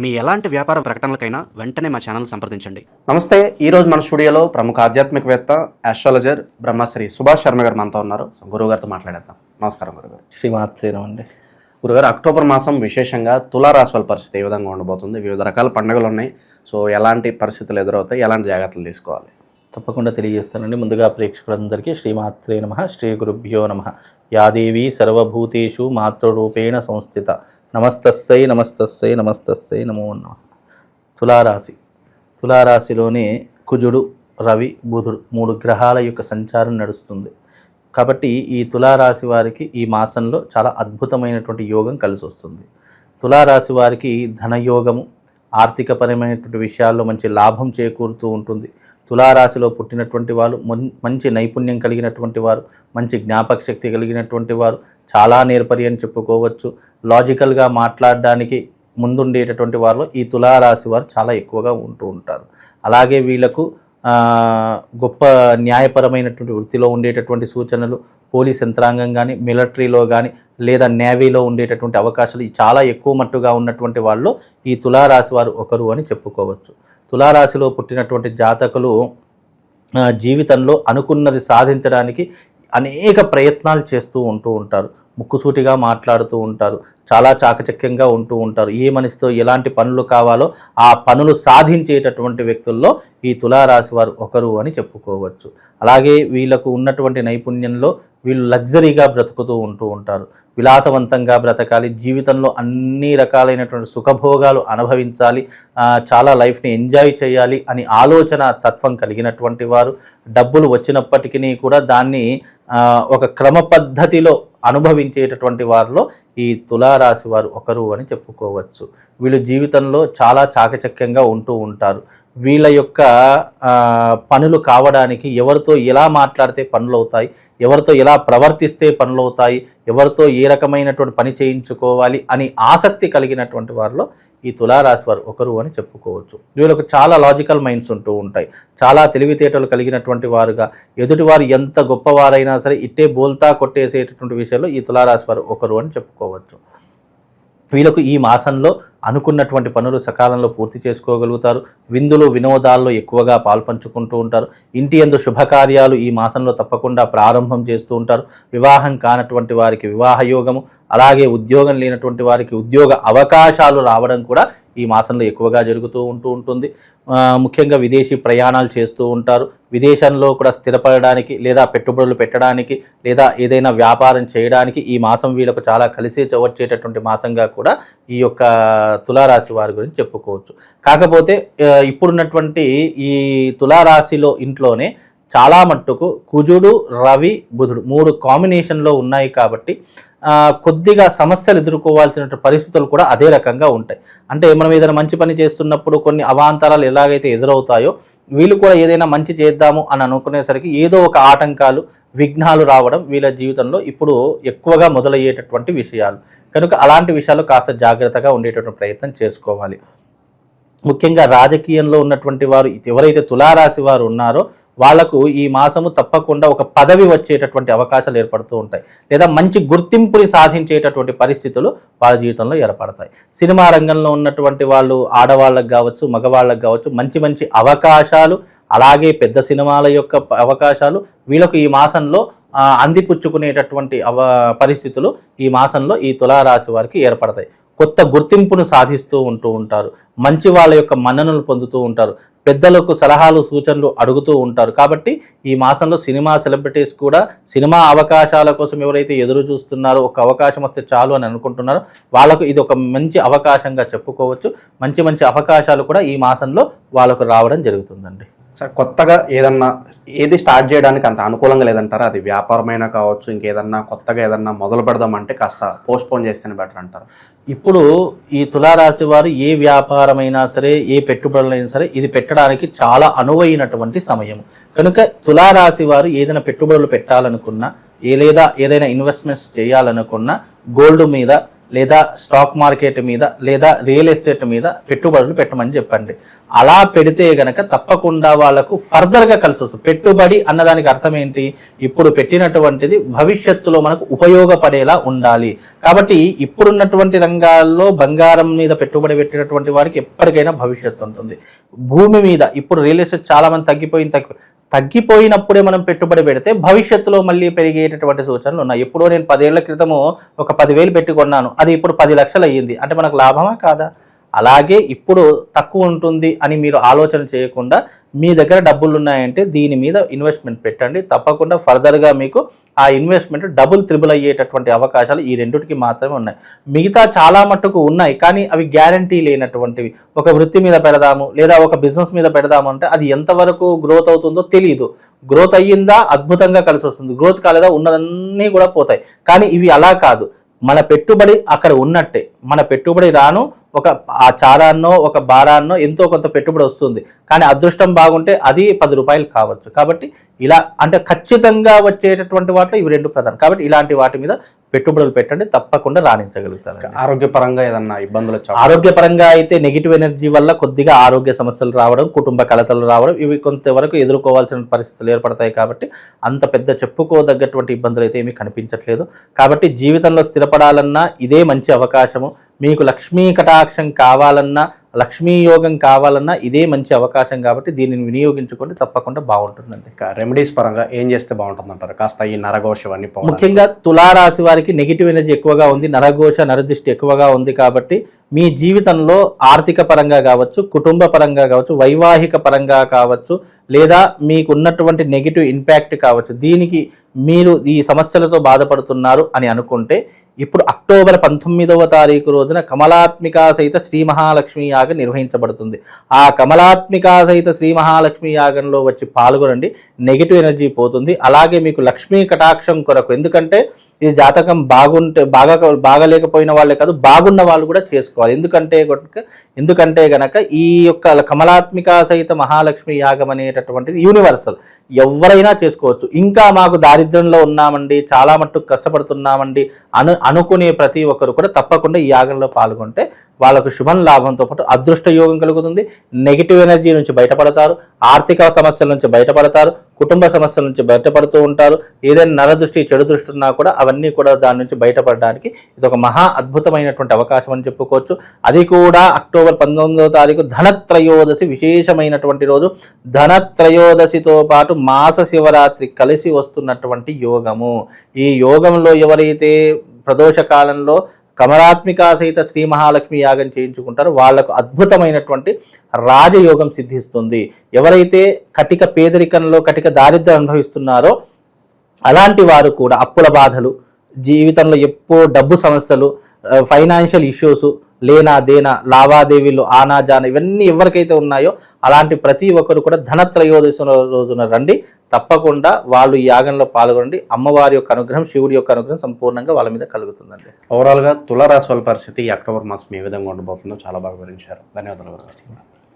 మీ ఎలాంటి వ్యాపార ప్రకటనలకైనా వెంటనే మా ఛానల్ సంప్రదించండి. నమస్తే ఈ రోజు మన స్టూడియోలో ప్రముఖ ఆధ్యాత్మికవేత్త ఆస్ట్రాలజర్ బ్రహ్మశ్రీ సుభాష్ శర్మ గారు మనతో ఉన్నారు. గురువు గారితో మాట్లాడేద్దాం. నమస్కారం గురుగారు శ్రీమాత్రేనం అండి. గురుగారు అక్టోబర్ మాసం విశేషంగా తులారాశి వాళ్ళ పరిస్థితి ఏ విధంగా ఉండబోతుంది? వివిధ రకాల పండుగలు ఉన్నాయి. సో ఎలాంటి పరిస్థితులు ఎదురవుతాయి? ఎలాంటి జాగ్రత్తలు తీసుకోవాలి? తప్పకుండా తెలియజేస్తానండి. ముందుగా ప్రేక్షకులందరికీ శ్రీమాత్రే నమ శ్రీ గురుభ్యో నమ. యాదేవి సర్వభూతేషు మాతృరూపేణ సంస్థిత. నమస్తస్సై నమస్తస్సై నమస్తస్సై నమో నమ. తులారాశి. తులారాశిలోనే కుజుడు రవి బుధుడు మూడు గ్రహాల యొక్క సంచారం నడుస్తుంది. కాబట్టి ఈ తులారాశి వారికి ఈ మాసంలో చాలా అద్భుతమైనటువంటి యోగం కలిసి వస్తుంది తులారాశి వారికి ధనయోగము ఆర్థికపరమైనటువంటి విషయాల్లో మంచి లాభం చేకూరుతూ ఉంటుంది. తులారాశిలో పుట్టినటువంటి వారు మంచి నైపుణ్యం కలిగినటువంటి వారు మంచి జ్ఞాపక శక్తి కలిగినటువంటి వారు చాలా నేర్పరి అని చెప్పుకోవచ్చు. లాజికల్గా మాట్లాడడానికి ముందుండేటటువంటి వారిలో ఈ తులారాశి వారు చాలా ఎక్కువగా ఉంటూ ఉంటారు. అలాగే వీళ్ళకు గొప్ప న్యాయపరమైనటువంటి వృత్తిలో ఉండేటటువంటి సూచనలు పోలీస్ యంత్రాంగం కానీ మిలిటరీలో కానీ లేదా నేవీలో ఉండేటటువంటి అవకాశాలు చాలా ఎక్కువ మట్టుగా ఉన్నటువంటి వాళ్ళు ఈ తులారాశి వారు ఒకరు అని చెప్పుకోవచ్చు. తులారాశిలో పుట్టినటువంటి జాతకులు జీవితంలో అనుకున్నది సాధించడానికి అనేక ప్రయత్నాలు చేస్తూ ఉంటూ ఉంటారు. ముక్కుసూటిగా మాట్లాడుతూ ఉంటారు. చాలా చాకచక్యంగా ఉంటూ ఉంటారు. ఏ మనిషితో ఎలాంటి పనులు కావాలో ఆ పనులు సాధించేటటువంటి వ్యక్తుల్లో ఈ తులారాశి వారు ఒకరు అని చెప్పుకోవచ్చు. అలాగే వీళ్ళకు ఉన్నటువంటి నైపుణ్యంలో వీళ్ళు లగ్జరీగా బ్రతుకుతూ ఉంటూ ఉంటారు. విలాసవంతంగా బ్రతకాలి. జీవితంలో అన్ని రకాలైనటువంటి సుఖభోగాలు అనుభవించాలి. చాలా లైఫ్ని ఎంజాయ్ చేయాలి అని ఆలోచన తత్వం కలిగినటువంటి వారు. డబ్బులు వచ్చినప్పటికీ కూడా దాన్ని ఒక క్రమ పద్ధతిలో అనుభవించేటటువంటి వారిలో ఈ తులారాశి వారు ఒకరు అని చెప్పుకోవచ్చు. వీళ్ళు జీవితంలో చాలా చాకచక్యంగా ఉంటూ ఉంటారు. వీళ్ళ యొక్క పనులు కావడానికి ఎవరితో ఎలా మాట్లాడితే పనులు అవుతాయి ఎవరితో ఎలా ప్రవర్తిస్తే పనులు అవుతాయి ఎవరితో ఏ రకమైనటువంటి పని చేయించుకోవాలి అని ఆసక్తి కలిగినటువంటి వారిలో ఈ తులారాశి వారు ఒకరు అని చెప్పుకోవచ్చు. వీళ్ళకు చాలా లాజికల్ మైండ్స్ ఉంటూ ఉంటాయి. చాలా తెలివితేటలు కలిగినటువంటి వారుగా ఎదుటివారు ఎంత గొప్పవారైనా సరే ఇట్టే బోల్తా కొట్టేసేటటువంటి విషయంలో ఈ తులారాశి వారు ఒకరు అని చెప్పుకోవచ్చు. వీళ్ళకు ఈ మాసంలో అనుకున్నటువంటి పనులు సకాలంలో పూర్తి చేసుకోగలుగుతారు. విందులు వినోదాల్లో ఎక్కువగా పాల్పంచుకుంటూ ఉంటారు. ఇంటి ఎందు శుభకార్యాలు ఈ మాసంలో తప్పకుండా ప్రారంభం చేస్తూ ఉంటారు. వివాహం కానటువంటి వారికి వివాహ యోగము అలాగే ఉద్యోగం లేనటువంటి వారికి ఉద్యోగ అవకాశాలు రావడం కూడా ఈ మాసంలో ఎక్కువగా జరుగుతూ ఉంటూ ఉంటుంది. ముఖ్యంగా విదేశీ ప్రయాణాలు చేస్తూ ఉంటారు. విదేశంలో కూడా స్థిరపడడానికి లేదా పెట్టుబడులు పెట్టడానికి లేదా ఏదైనా వ్యాపారం చేయడానికి ఈ మాసం వీళ్ళకు చాలా కలిసి వచ్చేటటువంటి మాసంగా కూడా ఈ యొక్క తులారాశి వారి గురించి చెప్పుకోవచ్చు. కాకపోతే ఇప్పుడున్నటువంటి ఈ తులారాశిలో ఇంట్లోనే చాలా మట్టుకు కుజుడు రవి బుధుడు మూడు కాంబినేషన్లో ఉన్నాయి కాబట్టి కొద్దిగా సమస్యలు ఎదుర్కోవాల్సిన పరిస్థితులు కూడా అదే రకంగా ఉంటాయి. అంటే మనం ఏదైనా మంచి పని చేస్తున్నప్పుడు కొన్ని అవాంతరాలు ఎలాగైతే ఎదురవుతాయో వీళ్ళు కూడా ఏదైనా మంచి చేద్దాము అని అనుకునేసరికి ఏదో ఒక ఆటంకాలు విఘ్నాలు రావడం వీళ్ళ జీవితంలో ఇప్పుడు ఎక్కువగా మొదలయ్యేటటువంటి విషయాలు. కనుక అలాంటి విషయాలు కాస్త జాగ్రత్తగా ఉండేటటువంటి ప్రయత్నం చేసుకోవాలి. ముఖ్యంగా రాజకీయంలో ఉన్నటువంటి వారు ఎవరైతే తులారాశి వారు ఉన్నారో వాళ్ళకు ఈ మాసము తప్పకుండా ఒక పదవి వచ్చేటటువంటి అవకాశాలు ఏర్పడుతూ ఉంటాయి. లేదా మంచి గుర్తింపుని సాధించేటటువంటి పరిస్థితులు వాళ్ళ జీవితంలో ఏర్పడతాయి. సినిమా రంగంలో ఉన్నటువంటి వాళ్ళు ఆడవాళ్ళకు కావచ్చు మగవాళ్ళకు కావచ్చు మంచి మంచి అవకాశాలు అలాగే పెద్ద సినిమాల యొక్క అవకాశాలు వీళ్ళకు ఈ మాసంలో అందిపుచ్చుకునేటటువంటి అవ పరిస్థితులు ఈ మాసంలో ఈ తులారాశి వారికి ఏర్పడతాయి. కొత్త గుర్తింపును సాధిస్తూ ఉంటూ ఉంటారు. మంచి వాళ్ళ యొక్క మన్ననలు పొందుతూ ఉంటారు. పెద్దలకు సలహాలు సూచనలు అడుగుతూ ఉంటారు. కాబట్టి ఈ మాసంలో సినిమా సెలబ్రిటీస్ కూడా సినిమా అవకాశాల కోసం ఎవరైతే ఎదురు చూస్తున్నారో ఒక అవకాశం వస్తే చాలు అని అనుకుంటున్నారో. వాళ్ళకు ఇది ఒక మంచి అవకాశంగా చెప్పుకోవచ్చు. మంచి మంచి అవకాశాలు కూడా ఈ మాసంలో వాళ్ళకు రావడం జరుగుతుందండి. సార్ కొత్తగా ఏదన్నా ఏది స్టార్ట్ చేయడానికి అంత అనుకూలంగా లేదంటారా? అది వ్యాపారమైనా కావచ్చు ఇంకేదన్నా కొత్తగా ఏదన్నా మొదలు పెడదామంటే కాస్త పోస్ట్ పోన్ చేస్తేనే బెటర్ అంటారు. ఇప్పుడు ఈ తులారాశి వారు ఏ వ్యాపారమైనా సరే ఏ పెట్టుబడులైనా సరే ఇది పెట్టడానికి చాలా అనువైనటువంటి సమయం. కనుక తులారాశి వారు ఏదైనా పెట్టుబడులు పెట్టాలనుకున్నా ఏ లేదా ఏదైనా ఇన్వెస్ట్మెంట్స్ చేయాలనుకున్నా గోల్డ్ మీద లేదా స్టాక్ మార్కెట్ మీద లేదా రియల్ ఎస్టేట్ మీద పెట్టుబడులు పెట్టమని చెప్పండి. అలా పెడితే గనక తప్పకుండా వాళ్ళకు ఫర్దర్గా కలిసి వస్తుంది. పెట్టుబడి అన్నదానికి అర్థం ఏంటి? ఇప్పుడు పెట్టినటువంటిది భవిష్యత్తులో మనకు ఉపయోగపడేలా ఉండాలి. కాబట్టి ఇప్పుడున్నటువంటి రంగాల్లో బంగారం మీద పెట్టుబడి పెట్టినటువంటి వారికి ఎప్పటికైనా భవిష్యత్తు ఉంటుంది. భూమి మీద ఇప్పుడు రియల్ ఎస్టేట్ చాలామంది మంది తగ్గిపోయింది తగ్గి తగ్గిపోయినప్పుడే మనం పెట్టుబడి పెడితే భవిష్యత్తులో మళ్ళీ పెరిగేటటువంటి సూచనలు ఉన్నాయి. ఎప్పుడో నేను పదేళ్ళ క్రితము ఒక పదివేలు పెట్టి కొన్నాను. అది ఇప్పుడు పది లక్షలు అయ్యింది. అంటే మనకు లాభమా కాదా? అలాగే ఇప్పుడు తక్కువ ఉంటుంది అని మీరు ఆలోచన చేయకుండా మీ దగ్గర డబ్బులు ఉన్నాయంటే దీని మీద ఇన్వెస్ట్మెంట్ పెట్టండి. తప్పకుండా ఫర్దర్గా మీకు ఆ ఇన్వెస్ట్మెంట్ డబుల్ త్రిబుల్ అయ్యేటటువంటి అవకాశాలు ఈ రెండిటికి మాత్రమే ఉన్నాయి. మిగతా చాలా మట్టుకు ఉన్నాయి కానీ అవి గ్యారంటీ లేనటువంటివి. ఒక వృత్తి మీద పెడదాము లేదా ఒక బిజినెస్ మీద పెడదాము అంటే అది ఎంతవరకు గ్రోత్ అవుతుందో తెలియదు గ్రోత్ అయ్యిందా అద్భుతంగా కలిసి వస్తుంది. గ్రోత్ కాలేదా ఉన్నదన్నీ కూడా పోతాయి. కానీ ఇవి అలా కాదు. మన పెట్టుబడి అక్కడ ఉన్నట్టే. మన పెట్టుబడి రాను ఒక ఆ చారాన్నో ఒక బారాన్నో ఎంతో కొంత పెట్టుబడి వస్తుంది. కానీ అదృష్టం బాగుంటే అది పది రూపాయలు కావచ్చు. కాబట్టి ఇలా అంటే ఖచ్చితంగా వచ్చేటటువంటి వాటిలో ఇవి రెండు ప్రధానం. కాబట్టి ఇలాంటి వాటి మీద పెట్టుబడులు పెట్టండి తప్పకుండా రాణించగలుగుతారు ఆరోగ్యపరంగా ఏదన్నా ఇబ్బందులు ఆరోగ్యపరంగా అయితే నెగిటివ్ ఎనర్జీ వల్ల కొద్దిగా ఆరోగ్య సమస్యలు రావడం కుటుంబ కలతలు రావడం ఇవి కొంతవరకు ఎదుర్కోవాల్సిన పరిస్థితులు ఏర్పడతాయి కాబట్టి అంత పెద్ద చెప్పుకోదగ్గటువంటి ఇబ్బందులు అయితే ఏమీ కనిపించట్లేదు. కాబట్టి జీవితంలో స్థిరపడాలన్నా ఇదే మంచి అవకాశము. మీకు లక్ష్మీ కటాక్షం కావాలన్నా లక్ష్మీ యోగం కావాలన్నా ఇదే మంచి అవకాశం కాబట్టి దీనిని వినియోగించుకోండి తప్పకుండా బాగుంటుందండి రెమెడీస్ పరంగా ఏం చేస్తే బాగుంటుంది అంటారు కాస్త ఈ నరఘోష. ముఖ్యంగా తులారాశి వారికి నెగిటివ్ ఎనర్జీ ఎక్కువగా ఉంది నరఘోష నరదృష్టి ఎక్కువగా ఉంది కాబట్టి మీ జీవితంలో ఆర్థిక పరంగా కావచ్చు కుటుంబ పరంగా కావచ్చు వైవాహిక పరంగా కావచ్చు లేదా మీకు ఉన్నటువంటి నెగిటివ్ ఇంపాక్ట్ కావచ్చు దీనికి మీరు ఈ సమస్యలతో బాధపడుతున్నారు అని అనుకుంటే ఇప్పుడు అక్టోబర్ పంతొమ్మిదవ తారీఖు రోజున కమలాత్మిక సహిత శ్రీ మహాలక్ష్మి యాగం నిర్వహించబడుతుంది. ఆ కమలాత్మిక సహిత శ్రీ మహాలక్ష్మి యాగంలో వచ్చి పాల్గొనండి. నెగిటివ్ ఎనర్జీ పోతుంది. అలాగే మీకు లక్ష్మీ కటాక్షం కొరకు ఎందుకంటే ఇది జాతకం బాగుంటే బాగా బాగలేకపోయిన వాళ్ళే కాదు బాగున్న వాళ్ళు కూడా చేసుకోవాలి. ఎందుకంటే ఎందుకంటే గనక ఈ యొక్క కమలాత్మిక సహిత మహాలక్ష్మి యాగం అనేటటువంటిది యూనివర్సల్ ఎవరైనా చేసుకోవచ్చు. ఇంకా మాకు దారిద్ర్యంలో ఉన్నామండి చాలా మట్టుకు కష్టపడుతున్నామండి అను అనుకునే ప్రతి ఒక్కరు కూడా తప్పకుండా ఈ యాగంలో పాల్గొంటే వాళ్ళకు శుభం లాభంతో పాటు అదృష్ట యోగం కలుగుతుంది. నెగిటివ్ ఎనర్జీ నుంచి బయటపడతారు ఆర్థిక సమస్యల నుంచి బయటపడతారు కుటుంబ సమస్యల నుంచి బయటపడుతూ ఉంటారు. ఏదైనా నరదృష్టి చెడు దృష్టి ఉన్నా కూడా అవన్నీ కూడా దాని నుంచి బయటపడడానికి ఇది ఒక మహా అద్భుతమైనటువంటి అవకాశం అని చెప్పుకోవచ్చు. అది కూడా అక్టోబర్ పంతొమ్మిదవ తారీఖు ధనత్రయోదశి విశేషమైనటువంటి రోజు. ధనత్రయోదశితో పాటు మాస శివరాత్రి కలిసి వస్తున్నటువంటి యోగము. ఈ యోగంలో ఎవరైతే ప్రదోష కాలంలో కమరాత్మికా సహిత శ్రీ మహాలక్ష్మి యాగం చేయించుకుంటారో వాళ్ళకు అద్భుతమైనటువంటి రాజయోగం సిద్ధిస్తుంది. ఎవరైతే కటిక పేదరికంలో కటిక దారిద్ర్యం అనుభవిస్తున్నారో అలాంటి వారు కూడా అప్పుల బాధలు జీవితంలో ఎప్పుడూ డబ్బు సమస్యలు ఫైనాన్షియల్ ఇష్యూస్ లేనా దేనా లావాదేవీలు ఆనాజాన ఇవన్నీ ఎవరికైతే ఉన్నాయో అలాంటి ప్రతి ఒక్కరు కూడా ధనత్రయోదశి రోజున రండి. తప్పకుండా వాళ్ళు ఈ యాగంలో పాల్గొనండి. అమ్మవారి యొక్క అనుగ్రహం శివుడి యొక్క అనుగ్రహం సంపూర్ణంగా వాళ్ళ మీద కలుగుతుందండి. ఓవరాల్గా తులారాశి వాళ్ళ పరిస్థితి అక్టోబర్ మాసం ఏ విధంగా ఉండబోతుందో చాలా బాగా వివరించారు. ధన్యవాదాలు